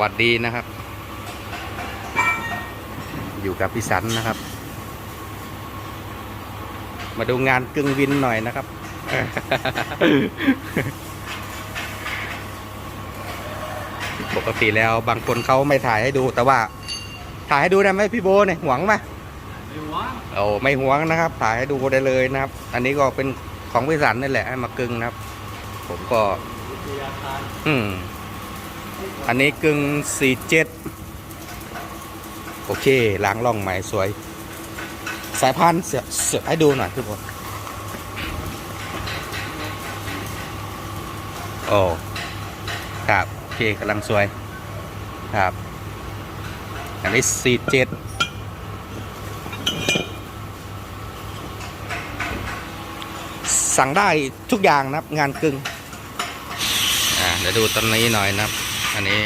วัสดีนะครับ อยู่กับพี่สันนะครับ มาดูงานกึ่งวินหน่อยนะครับ ปกติแล้วบางคนเขาไม่ถ่ายให้ดูแต่ว่า ถ่ายให้ดูได้ไหมพี่โบเนี่ยหวงไหมไม่ว่างโอ้ไม่หวงนะครับ ถ่ายให้ดูได้เลยนะครับ อันนี้ก็เป็นของพี่สันนี่แหละให้มากึ่งนะครับ ผมก็วิทยาการอืม อันนี้กึ่งสี่เจ็ดโอเคล้างร่องใหม่สวย สายพันธุ์เสียเสียบให้ดูหน่อยทุกคนโอ้ครับโอเคกำลังสวยครับ อันนี้สี่เจ็ดสั่งได้ทุกอย่างนะครับงานกึงอ่าเดี๋ยวดูตอนนี้หน่อยนะครับ อันนี้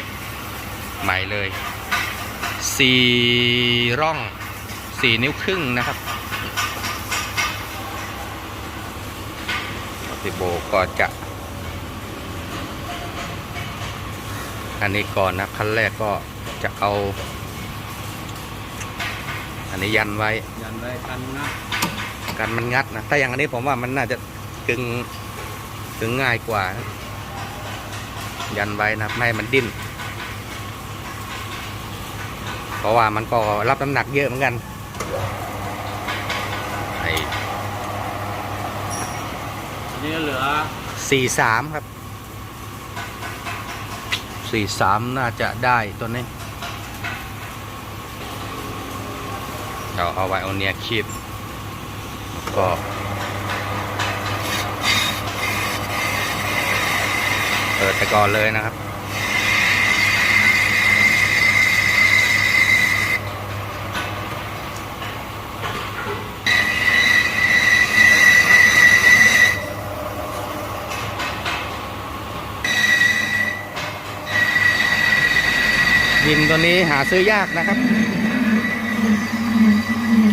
ใหม่เลยสี่ร่องสี่นิ้วครึ่งนะครับพี่โบก็จะ อันนี้ก่อนนะขั้นแรกก็จะเอา อันนี้ยันไว้ ยันไว้กันนะกันมันงัดนะ ถ้าอย่างอันนี้ผมว่ามันน่าจะกึงกึงง่ายกว่านะ ยันไว้นะไม่ให้มันดิ้น เพราะว่ามันก็รับน้ำหนักเยอะเหมือนกันไอ้ทีนี้เหลือสี่สามครับสี่สามน่าจะได้ตัวนี้เราเอาไว้เอาเนียคีบแล้วก็ เปิดไปก่อนเลยนะครับวินตัวนี้หาซื้อยากนะครับ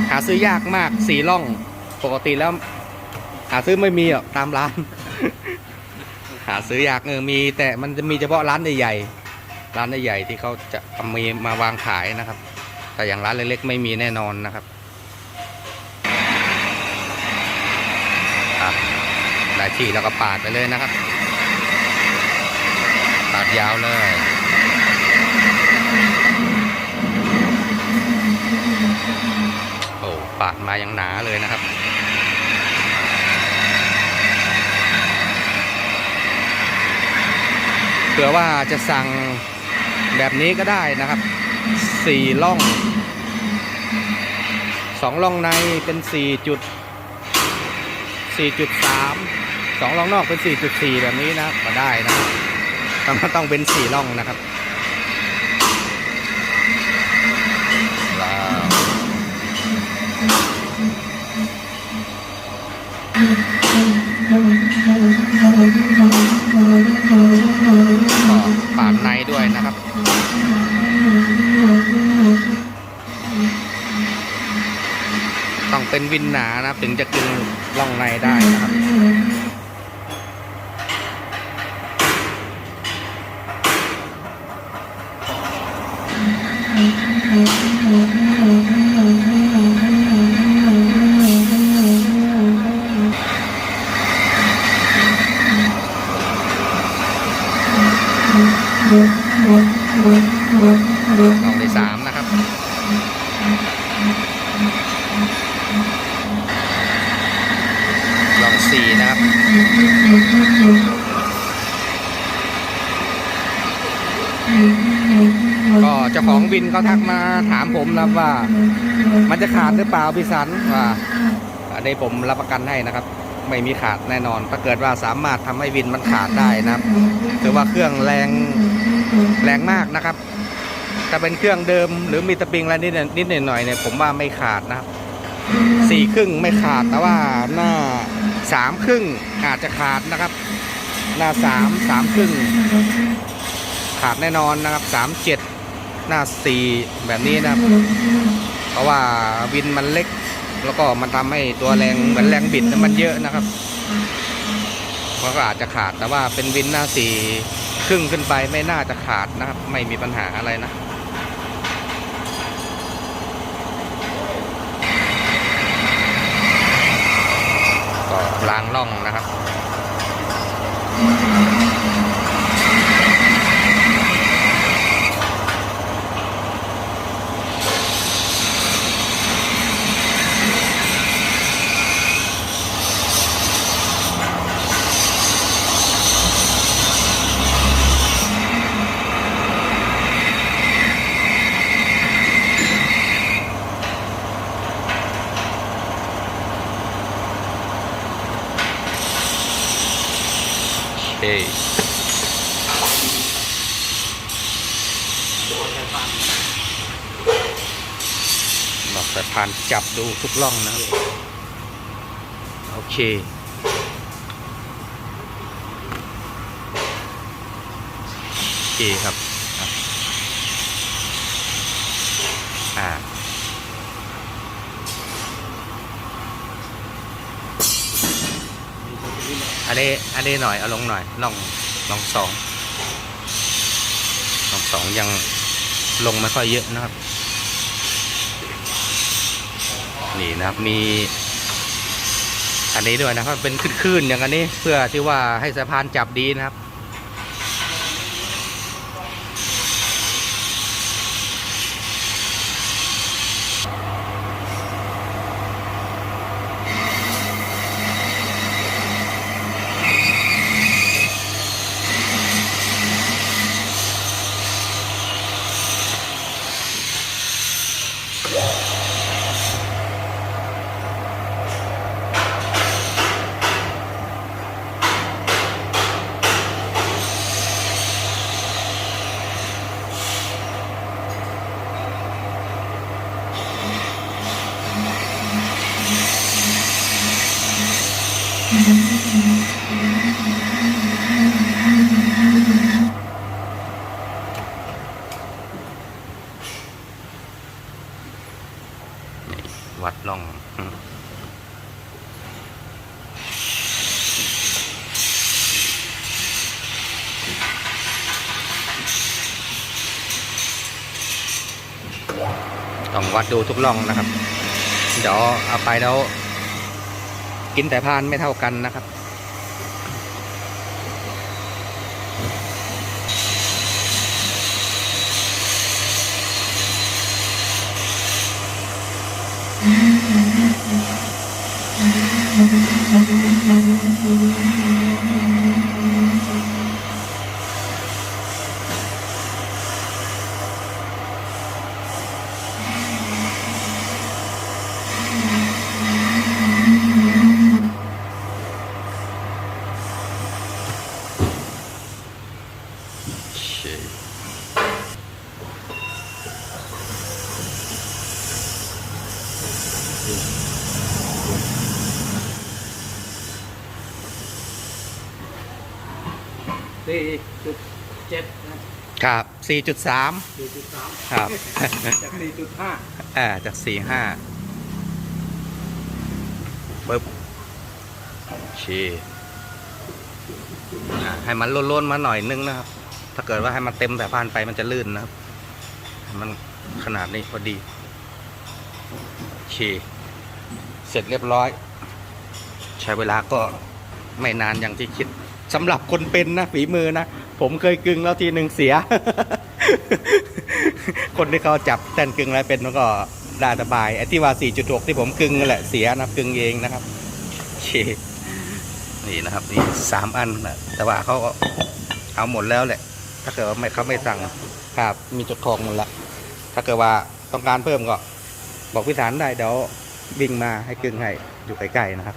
หาซื้อยากมากสีล่อง ปกติแล้ว หาซื้อไม่มีหรอกตามร้าน หาซื้อยากเออมีแต่มันจะมีเฉพาะร้านใหญ่ๆร้านใหญ่ๆที่เขาจะเอามีมาวางขายนะครับ แต่อย่างร้านเล็กๆ ไม่มีแน่นอนนะครับได้ที่แล้วก็ปาดไปเลยนะครับ ปาดยาวเลยโอ้ปาดมายังหนาเลยนะครับ เผื่อว่าจะสั่งแบบนี้ก็ได้นะครับสี่ล่องสองล่องในเป็นสี่จุดสี่จุดสามสองล่องนอกเป็นสี่จุดสี่แบบนี้นะก็ได้นะครับต้องต้องเป็นสี่ล่องนะครับ ต้องเป็นวินหนานะถึงจะกินล่องในได้นะครับอืมองที่สามนะครับ ลองสี่นะครับ ก็เจ้าของวินเขาทักมาถามผมนะว่า มันจะขาดหรือเปล่าพี่สันว่าอันนี้ผมรับประกันให้นะครับ ไม่มีขาดแน่นอน ถ้าเกิดว่าสามารถทำให้วินมันขาดได้นะครับถือว่าเครื่องแรงแรงมากนะครับถ้าเป็นเครื่องเดิมหรือมีตะปิงอะไรนิดนิดหน่อยเนี่ยผมว่าไม่ขาดนะครับสี่ครึ่งไม่ขาดแต่ว่าหน้า สามครึ่งอาจจะขาดนะครับ หน้าสามสามครึ่ง ขาดแน่นอนนะครับสามเจ็ดหน้าสี่แบบนี้นะครับ เพราะว่าวินมันเล็ก แล้วก็มันทำให้ตัวแรงเหมือนแรงบิดมันเยอะนะครับมันก็อาจจะขาดแต่ว่าเป็นวินหน้าสี่ครึ่งขึ้นไปไม่น่าจะขาดนะครับ ไม่มีปัญหาอะไรนะ ก็ ล้องนะครับ เคหลอกสายพานจับดูทุกล่องนะโอเคโอเคครับ อ่า นนี้อันนี้หน่อยเอาลงหน่อยลองลองสองลองสองยังลงไม่ค่อยเยอะนะครับ นี่นะครับมี อันนี้ด้วยนะครับเป็นขึ้นๆอย่างอันนี้เพื่อที่ว่าให้สะพานจับดีนะครับ วัดล่องอืม ต้องวัดดูทุกล่องนะครับ เดี๋ยวเอาไปแล้ว กินแต่พานไม่เท่ากันนะครับโอ สี่จุดเจ็ดนะครับ 4.3 สี่จุดสามครับ จากสี่จุดห้าอ่าจากสี่ห้าปึ๊บโอเคอ่าให้มันล้นๆมาหน่อยนึงนะครับ ถ้าเกิดว่าให้มันเต็มแต่พานไปมันจะลื่นนะครับให้มันขนาดนี้พอดีโอเคเสร็จเรียบร้อย ใช้เวลาก็ไม่นานอย่างที่คิด สำหรับคนเป็นนะฝีมือนะ ผมเคยกึงแล้วทีหนึ่งเสีย คนที่เขาจับแท่นกึงอะไรเป็นก็ได้สบายไอ้ที่ว่า 4.6 ที่ผมกึงนั่นแหละเสียนะกึงเองนะครับโอเคนี่นะครับนี่สามอันนะแต่ว่าเขาก็เอาหมดแล้วแหละ ถ้าเกิดว่าไม่เขาไม่สั่งครับมีจุดคองหมดละถ้าเกิดว่าต้องการเพิ่มก็ บอกพิสารได้เดี๋ยววิ่งมาให้กึงให้อยู่ใกล้ๆนะครับ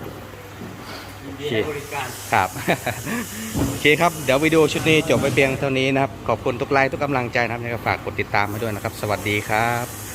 ยินดีให้บริการ ครับ โอเคครับ เดี๋ยววิดีโอชุดนี้จบไปเพียงเท่านี้นะครับ ขอบคุณทุกไลค์ทุกกำลังใจนะครับยังไงก็ฝากกดติดตามให้ด้วยนะครับ สวัสดีครับ